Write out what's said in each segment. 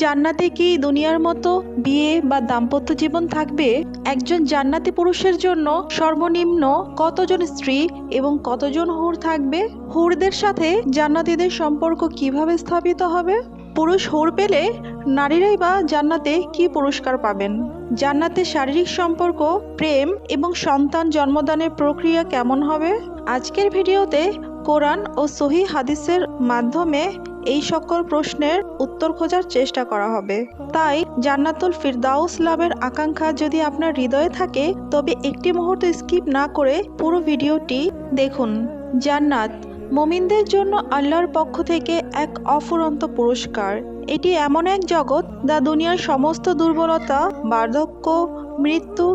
জান্নাতে কি দুনিয়ার মতো বিয়ে বা দাম্পত্য জীবন থাকবে? একজন জান্নাতি পুরুষের জন্য সর্বনিম্ন কতজন স্ত্রী এবং কতজন হুর থাকবে? হুরদের সাথে জান্নাতীদের সম্পর্ক কীভাবে স্থাপিত হবে? পুরুষ হুর পেলে নারীরাই বা জান্নাতে কি পুরস্কার পাবেন? জান্নাতে শারীরিক সম্পর্ক, প্রেম এবং সন্তান জন্মদানের প্রক্রিয়া কেমন হবে? আজকের ভিডিওতে কোরআন ও সহি হাদিসের মাধ্যমে এই সকল প্রশ্নের উত্তর খোঁজার চেষ্টা করা হবে। তাই জান্নাতুল ফিরদাউস লাভের আকাঙ্ক্ষা যদি আপনার হৃদয়ে থাকে, তবে একটি মুহূর্ত স্কিপ না করে পুরো ভিডিওটি দেখুন। জান্নাত, মুমিনদের জন্য আল্লাহর পক্ষ থেকে এক অফুরন্ত পুরস্কার। এটি এমন এক জগৎ যা দুনিয়ার সমস্ত দুর্বলতা, বার্ধক্য, মৃত্যু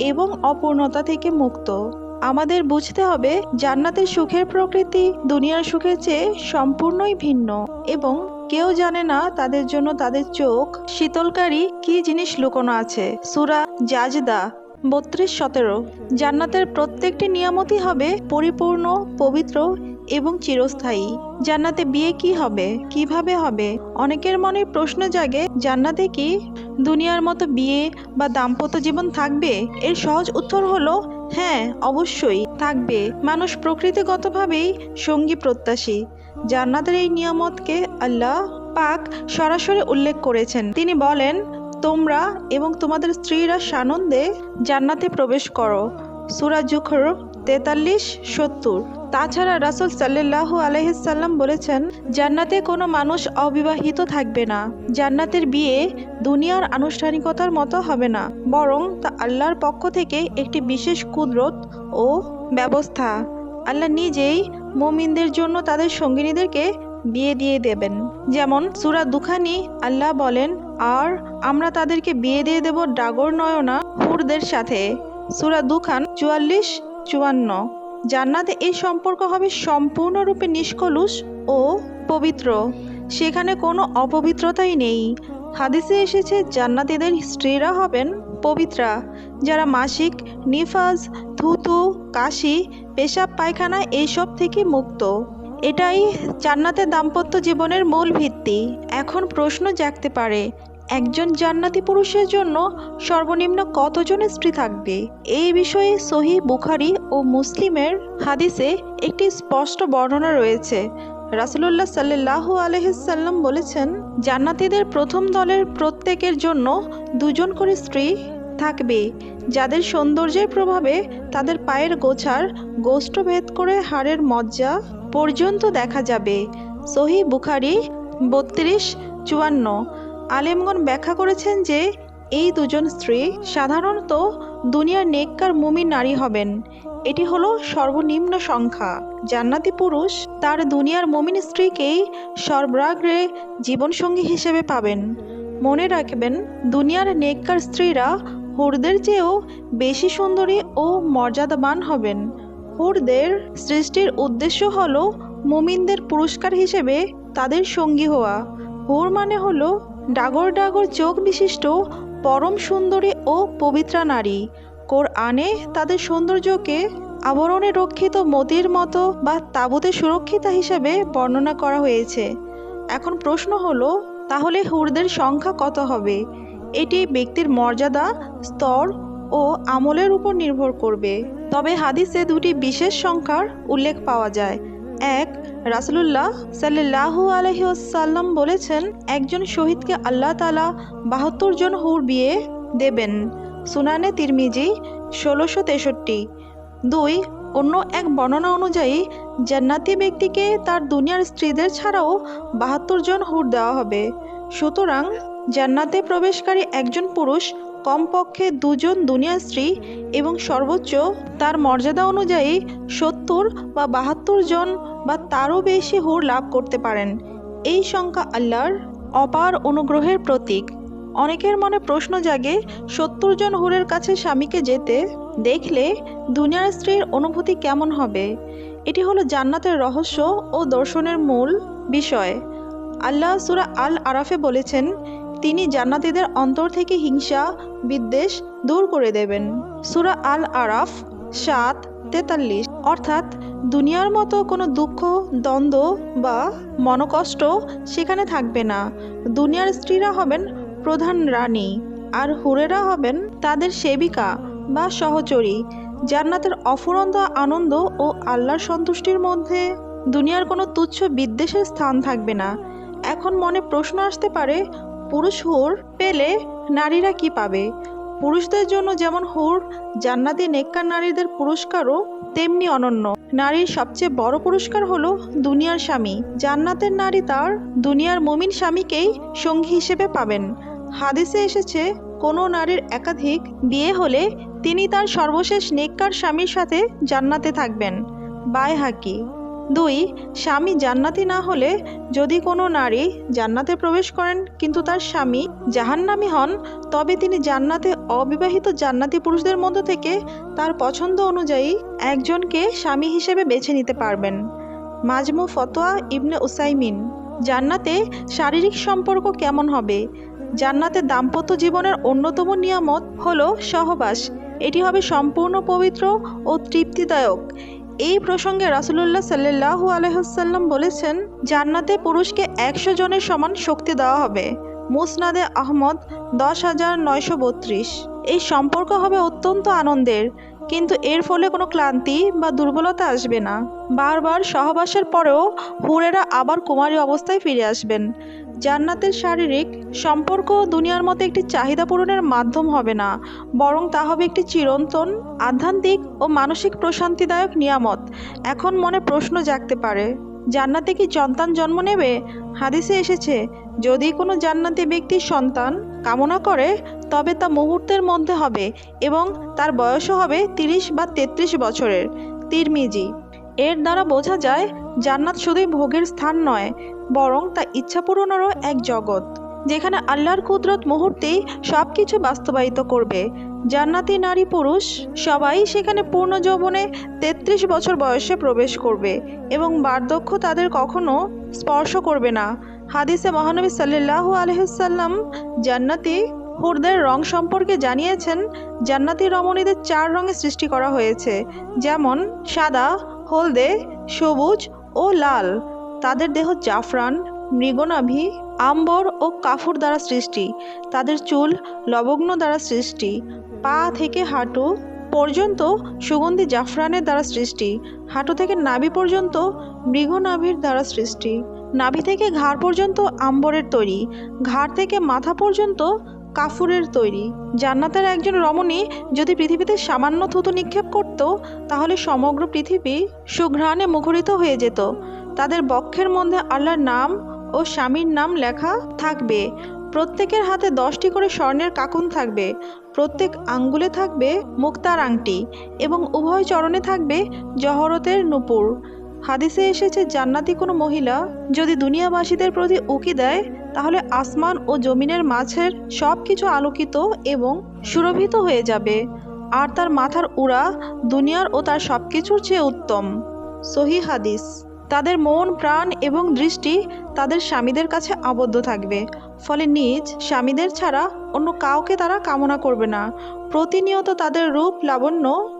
এবং অপূর্ণতা থেকে মুক্ত। আমাদের বুঝতে হবে জান্নাতের সুখের প্রকৃতি দুনিয়ার সুখের চেয়ে সম্পূর্ণই ভিন্ন। এবং কেউ জানে না তাদের জন্য তাদের চোখ শীতলকারী কি জিনিস লুকোনো আছে। সুরা জাজদা বত্রিশ সতেরো। জান্নাতের প্রত্যেকটি নিয়ামতই হবে পরিপূর্ণ, পবিত্র এবং চিরস্থায়ী। জান্নাতে বিয়ে কি হবে? কীভাবে হবে? অনেকের মনে প্রশ্ন জাগে, জান্নাতে কি দুনিয়ার মতো বিয়ে বা দাম্পত্য জীবন থাকবে? এর সহজ উত্তর হলো হ্যাঁ অবশ্যই থাকবে। মানুষ প্রকৃতিগতভাবেই সঙ্গী প্রত্যাশী। জান্নাতের এই নিয়ামতকে আল্লাহ পাক সরাসরি উল্লেখ করেছেন। তিনি বলেন, তোমরা এবং তোমাদের স্ত্রীরা সানন্দে জান্নাতে প্রবেশ করো। সুরা জুখর তেতাল্লিশ, সত্তর। তাছাড়া রাসুল সাল্লাহ আলহিসাল্লাম বলেছেন, জান্নাতে কোনো মানুষ অবিবাহিত থাকবে না। জান্নাতের বিয়ে দুনিয়ার আনুষ্ঠানিকতার মতো হবে না, বরং তা আল্লাহর পক্ষ থেকে একটি বিশেষ কুদরত ও ব্যবস্থা। আল্লাহ নিজেই মোমিনদের জন্য তাদের সঙ্গিনীদেরকে বিয়ে দিয়ে দেবেন। যেমন সুরা দুখানি, আল্লাহ বলেন, আর আমরা তাদেরকে বিয়ে দিয়ে দেব ডাগর নয়না হুরদের সাথে। সুরা দুখান চুয়াল্লিশ, চুয়ান্ন। জান্নাতে এই সম্পর্ক হবে সম্পূর্ণরূপে নিষ্কলুষ ও পবিত্র। সেখানে কোনো অপবিত্রতাই নেই। হাদিসে এসেছে, জান্নাতীদের স্ত্রীরা হবেন পবিত্রা, যারা মাসিক, নিফাজ থুতু কাশি, পেশাব, পায়খানা এইসব থেকে মুক্ত। এটাই জান্নাতের দাম্পত্য জীবনের মূল ভিত্তি। এখন প্রশ্ন জাগতে পারে একজন জান্নাতি পুরুষের জন্য সর্বনিম্ন কতজন স্ত্রী থাকবে? এই বিষয়ে সহি বুখারি ও মুসলিমের হাদিসে একটি স্পষ্ট বর্ণনা রয়েছে। রাসুলুল্লাহ সাল্লাহ আলহিসাল্লাম বলেছেন, জান্নাতিদের প্রথম দলের প্রত্যেকের জন্য দুজন করে স্ত্রী থাকবে, যাদের সৌন্দর্যের প্রভাবে তাদের পায়ের গোছার গোষ্ঠভেদ করে হাড়ের মজ্জা পর্যন্ত দেখা যাবে। সহি বুখারি বত্রিশ চুয়ান্ন। আলেমগণ ব্যাখ্যা করেছেন যে, এই দুজন স্ত্রী সাধারণত দুনিয়ার নেককার মুমিন নারী হবেন। এটি হলো সর্বনিম্ন সংখ্যা। জান্নাতি পুরুষ তার দুনিয়ার মমিন স্ত্রীকেই সর্বাগ্রে জীবনসঙ্গী হিসেবে পাবেন। মনে রাখবেন, দুনিয়ার নেককার স্ত্রীরা হুরদের চেয়েও বেশি সুন্দরী ও মর্যাদাবান হবেন। হুরদের সৃষ্টির উদ্দেশ্য হল মুমিনদের পুরস্কার হিসেবে তাদের সঙ্গী হওয়া। হুর মানে হলো ডাগর ডাগর চোখ বিশিষ্ট, পরম সুন্দরী ও পবিত্রা নারী। কোরআনে তাদের সৌন্দর্যকে আবরণে রক্ষিত মতির মতো বা তাবুতে সুরক্ষিতা হিসেবে বর্ণনা করা হয়েছে। এখন প্রশ্ন হলো, তাহলে হুরদের সংখ্যা কত হবে? এটি ব্যক্তির মর্যাদা, স্তর ও আমলের উপর নির্ভর করবে। তবে হাদিসে দুটি বিশেষ সংখ্যার উল্লেখ পাওয়া যায়। এক রাসুলুল্লাহ সাল্লাহু আলহিসাল্লাম বলেছেন, একজন শহীদকে আল্লাহ তালা বাহাত্তর জন হুর বিয়ে দেবেন। সুনানে তিরমিজি ষোলোশো তেষট্টি। দুই, অন্য এক বর্ণনা অনুযায়ী, জান্নাতি ব্যক্তিকে তার দুনিয়ার স্ত্রীদের ছাড়াও বাহাত্তর জন হুর দেওয়া হবে। সুতরাং জান্নাতে প্রবেশকারী একজন পুরুষ কমপক্ষে দুজন দুনিয়ার স্ত্রী এবং সর্বোচ্চ তার মর্যাদা অনুযায়ী সত্তর বা বাহাত্তর জন বা তারও বেশি হুর লাভ করতে পারেন। এই সংখ্যা আল্লাহর অপার অনুগ্রহের প্রতীক। অনেকের মনে প্রশ্ন জাগে, সত্তর জন হুরের কাছে স্বামীকে যেতে দেখলে দুনিয়ার স্ত্রীর অনুভূতি কেমন হবে? এটি হলো জান্নাতের রহস্য ও দর্শনের মূল বিষয়। আল্লাহ সুরা আল আরাফে বলেছেন তিনি জান্নাতীদের অন্তর থেকে হিংসা, বিদ্বেষ দূর করে দেবেন। সুরা আল আরাফ সাত, তেতাল্লিশ। অর্থাৎ দুনিয়ার মতো কোনো দুঃখ, দ্বন্দ্ব বা মনকষ্ট সেখানে থাকবে না। দুনিয়ার স্ত্রীরা হবেন প্রধান রানী, আর হুরেরা হবেন তাদের সেবিকা বা সহচরী। জান্নাতের অফুরন্ত আনন্দ ও আল্লাহর সন্তুষ্টির মধ্যে দুনিয়ার কোনো তুচ্ছ বিদ্বেষের স্থান থাকবে না। এখন মনে প্রশ্ন আসতে পারে পুরুষ হুর পেলে নারীরা কি পাবে? পুরুষদের জন্য যেমন হুর, জান্নাতি নেককার নারীদের পুরস্কারও তেমনি অনন্য। নারীর সবচেয়ে বড় পুরস্কার হলো দুনিয়ার স্বামী। জান্নাতের নারী তার দুনিয়ার মুমিন স্বামীকেই সঙ্গী হিসেবে পাবেন। হাদিসে এসেছে, কোনো নারীর একাধিক বিয়ে হলে তিনি তার সর্বশেষ নেককার স্বামীর সাথে জান্নাতে থাকবেন। বাই হাকি। দুই, স্বামী জান্নাতি না হলে যদি কোনো নারী জান্নাতে প্রবেশ করেন, কিন্তু তার স্বামী জাহান্নামী হন, তবে তিনি জান্নাতে অবিবাহিত জান্নাতি পুরুষদের মধ্য থেকে তার পছন্দ অনুযায়ী একজনকে স্বামী হিসেবে বেছে নিতে পারবেন। মাজমু ফতোয়া ইবনে উসাইমিন, জান্নাতে শারীরিক সম্পর্ক কেমন হবে? জান্নাতে দাম্পত্য জীবনের অন্যতম নিয়ামত হলো সহবাস। এটি হবে সম্পূর্ণ পবিত্র ও তৃপ্তিদায়ক। এই প্রসঙ্গে রাসুলুল্লাহ সাল্লাহ আলহ্লাম বলেছেন, জান্নাতে পুরুষকে একশো জনের সমান শক্তি দেওয়া হবে। মুসনাদে আহমদ দশ হাজার নয়শো বত্রিশ। এই সম্পর্ক হবে অত্যন্ত আনন্দের। কিন্তু এর ফলে কোনো ক্লান্তি বা দুর্বলতা আসবে না। বারবার সহবাসের পরেও হুরেরা আবার কুমারী অবস্থায় ফিরে আসবেন। জান্নাতের শারীরিক সম্পর্ক দুনিয়ার মতো একটি চাহিদা পূরণের মাধ্যম হবে না, বরং তা হবে একটি চিরন্তন, আধ্যাত্মিক ও মানসিক প্রশান্তিদায়ক নিয়ামত। এখন মনে প্রশ্ন জাগতে পারে জান্নাতে কি সন্তান জন্ম নেবে? হাদিসে এসেছে, যদি কোনো জান্নাতি ব্যক্তির সন্তান কামনা করে, তবে তা মুহূর্তের মধ্যে হবে এবং তার বয়সও হবে তিরিশ বা তেত্রিশ বছরের। তিরমিজি, এর দ্বারা বোঝা যায়, জান্নাত শুধুই ভোগের স্থান নয়, বরং তা ইচ্ছা পূরণেরও এক জগৎ, যেখানে আল্লাহর কুদরত মুহূর্তেই সব কিছু বাস্তবায়িত করবে। জান্নাতি নারী পুরুষ সবাই সেখানে পূর্ণ যৌবনে তেত্রিশ বছর বয়সে প্রবেশ করবে এবং বার্ধক্য তাদের কখনো স্পর্শ করবে না। হাদিসে মহানবী সাল্লাল্লাহু আলহিসাল্লাম জান্নাতি হুরদের রং সম্পর্কে জানিয়েছেন, জান্নাতি রমণীদের চার রঙে সৃষ্টি করা হয়েছে, যেমন সাদা, হলদে, সবুজ ও লাল। তাদের দেহ জাফরান, মৃগনাভি, আম্বর ও কাফুর দ্বারা সৃষ্টি। তাদের চুল লবগ্ন দ্বারা সৃষ্টি। পা থেকে হাঁটু পর্যন্ত সুগন্ধি জাফরানের দ্বারা সৃষ্টি, হাঁটু থেকে নাভি পর্যন্ত মৃগনাভির দ্বারা সৃষ্টি, নাভি থেকে ঘাড় পর্যন্ত আম্বরের তৈরি, ঘাড় থেকে মাথা পর্যন্ত কাফুরের তৈরি। জান্নাতের একজন রমণী যদি পৃথিবীতে সামান্য থুতু নিক্ষেপ করত, তাহলে সমগ্র পৃথিবী সুঘ্রাণে মুখরিত হয়ে যেত। তাদের বক্ষের মধ্যে আল্লাহর নাম ও স্বামীর নাম লেখা থাকবে। প্রত্যেকের হাতে দশটি করে স্বর্ণের কাকুন থাকবে। প্রত্যেক আঙ্গুলে থাকবে মুক্তার আংটি এবং উভয় চরণে থাকবে জহরতের নুপুর। হাদিসে এসেছে, জান্নাতি কোনো মহিলা যদি দুনিয়াবাসীদের প্রতি উকি দেয়, তাহলে আসমান ও জমিনের মাঝের সব কিছু আলোকিত এবং সুরভিত হয়ে যাবে। আর তার মাথার উড়া দুনিয়ার ও তার সব কিছুর চেয়ে উত্তম। সহি হাদিস। তাদের মন, প্রাণ এবং দৃষ্টি তাদের স্বামীদের কাছে আবদ্ধ থাকবে। ফলে নিজ স্বামীদের ছাড়া অন্য কাউকে তারা কামনা করবে না। প্রতিনিয়ত তাদের রূপ লাবণ্য